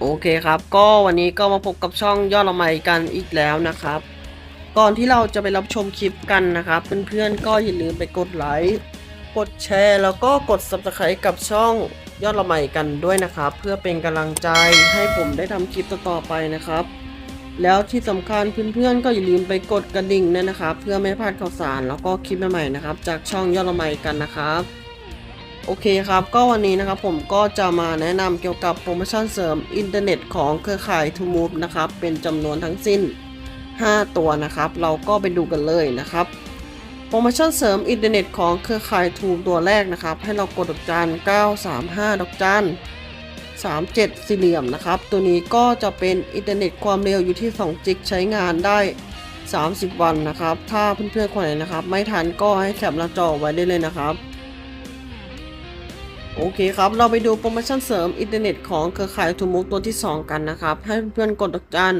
โอเคครับ ก็วันนี้ก็มาพบกับช่องยอดละไมกันอีกแล้วนะครับ ก่อนที่เราจะไปรับชมคลิปกันนะครับ เพื่อนๆก็อย่าลืมไปกดไลค์กดแชร์ แล้วก็กด subscribe กับช่องยอดละไมกันด้วยนะครับ เพื่อเป็นกำลังใจให้ผมได้ทำคลิปต่อๆไปนะครับ แล้วที่สำคัญเพื่อนๆก็อย่าลืมไปกดกระดิ่งด้วยนะครับ เพื่อไม่พลาดข่าวสารแล้วก็คลิปใหม่ๆนะครับ จากช่องยอดละไมกันนะครับ โอเคครับ ก็วันนี้นะครับผมก็จะมาแนะนำเกี่ยวกับโปรโมชั่นเสริมอินเทอร์เน็ตของเครือข่าย t o m o v e นะครับ เป็นจำนวนทั้งสิ้น 5 ตัวนะครับ เราก็ไปดูกันเลยนะครับ โปรโมชั่นเสริมอินเทอร์เน็ตของเครือข่าย t o m o v e ตัวแรกนะครับ ให้เรากดดอกจัน 935 ดอกจัน 37 สี่เหลี่ยมนะครับ ตัวนี้ก็จะเป็นอินเทอร์เน็ตความเร็วอยู่ที่ 2 จิกใช้งานได้ 30 วันนะครับ ถ้าเพื่อนๆคนไหนนะครับ ไม่ทันก็ให้แคปหน้าจอไว้ได้เลยนะครับ โอเคครับ เราไปดูโปรโมชั่นเสริมอินเทอร์เน็ตของเครือข่ายทูมุกตัวที่ 2 กันนะครับ ให้เพื่อนกดดอกจัน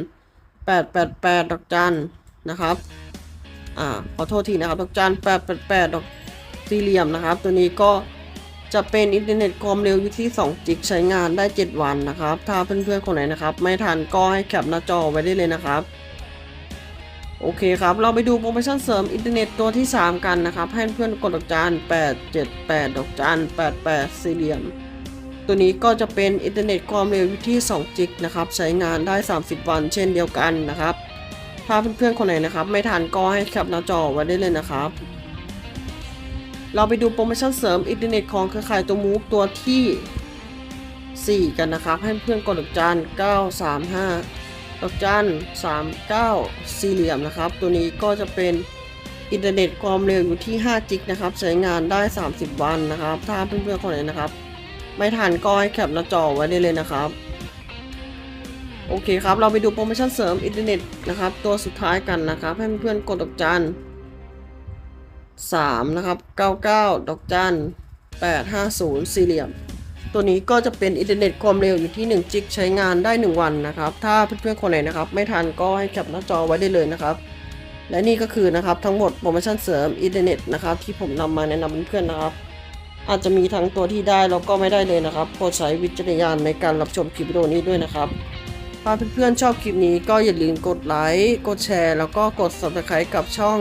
888 ดอกจันนะครับ อ่า ขอโทษทีนะครับ ดอกจัน888 ดอกสี่เหลี่ยมนะครับ ตัวนี้ก็จะเป็นอินเทอร์เน็ตความเร็วอยู่ที่ 2 จิกใช้งานได้ 7 วันนะครับ ถ้าเพื่อนๆคนไหนนะครับ ไม่ทันก็ให้แคปหน้าจอไว้ได้เลยนะครับ โอเคครับ เราไปดูโปรโมชั่นเสริมอินเทอร์เน็ตตัวที่ 3 กันนะครับ ให้เพื่อนกดดอกจัน878 ดอกจัน88สี่เหลี่ยม ตัวนี้ก็จะเป็นอินเทอร์เน็ตความเร็วที่2จิกนะครับ ใช้งานได้ 30 วันเช่นเดียวกันนะครับ ถ้าเพื่อนๆคนไหนนะครับ ไม่ทันก็ให้แคปหน้าจอไว้ได้เลยนะครับ เราไปดูโปรโมชั่นเสริมอินเทอร์เน็ตของเครือข่ายตัวมูฟตัวที่ 4 กันนะครับ ให้เพื่อนกดดอกจัน935 ดอกจัน39 สี่เหลี่ยมนะครับ ตัวนี้ก็จะเป็นอินเทอร์เน็ตความเร็วอยู่ที่5จิกนะครับ ใช้งานได้ 30 วันนะครับ ถ้าเพื่อนๆคนไหนนะครับ ไม่ทันก็ให้แคปหน้าจอไว้ได้เลยนะครับ โอเคครับ เราไปดูโปรโมชั่นเสริมอินเทอร์เน็ตนะครับ ตัวสุดท้ายกันนะครับ ให้เพื่อนๆกดดอกจัน3นะครับ 99 ดอกจัน850 สี่เหลี่ยม ตัวนี้ก็จะเป็นอินเทอร์เน็ตความเร็วอยู่ที่1จิกใช้งานได้ 1 วันนะครับ ถ้าเพื่อนๆคนไหนนะครับ ไม่ทันก็ให้แคปหน้าจอไว้ได้เลยนะครับและนี่ก็คือนะครับทั้งหมดโปรโมชั่นเสริมอินเทอร์เน็ตนะครับที่ผมนำมาแนะนำเพื่อนๆนะครับ อาจจะมีทั้งตัวที่ได้แล้วก็ไม่ได้เลยนะครับโปรดใช้วิจารณญาณในการรับชมคลิปวิดีโอนี้ด้วยนะครับถ้าเพื่อนๆชอบคลิปนี้ก็อย่าลืมกดไลค์กดแชร์ แล้วก็กด subscribe กับช่อง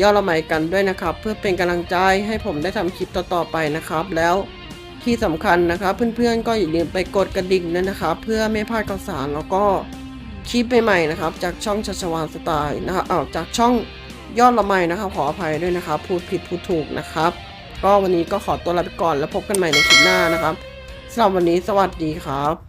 ย่อละไมกันด้วยนะครับ เพื่อเป็นกำลังใจให้ผมได้ทำคลิปต่อๆไปนะครับ แล้ว ที่สำคัญนะคะ เพื่อนๆก็อย่าลืมไปกดกระดิ่งด้วยนะคะ เพื่อไม่พลาดข่าวสารแล้วก็คลิปใหม่ๆนะครับ จากช่องชัชวานสไตล์นะคะเอาจากช่องยอดละไมนะครับขออภัยด้วยนะครับพูดผิดพูดถูกนะครับ ก็วันนี้ก็ขอตัวลาไปก่อนแล้วพบกันใหม่ในคลิปหน้านะครับสำหรับวันนี้สวัสดีครับ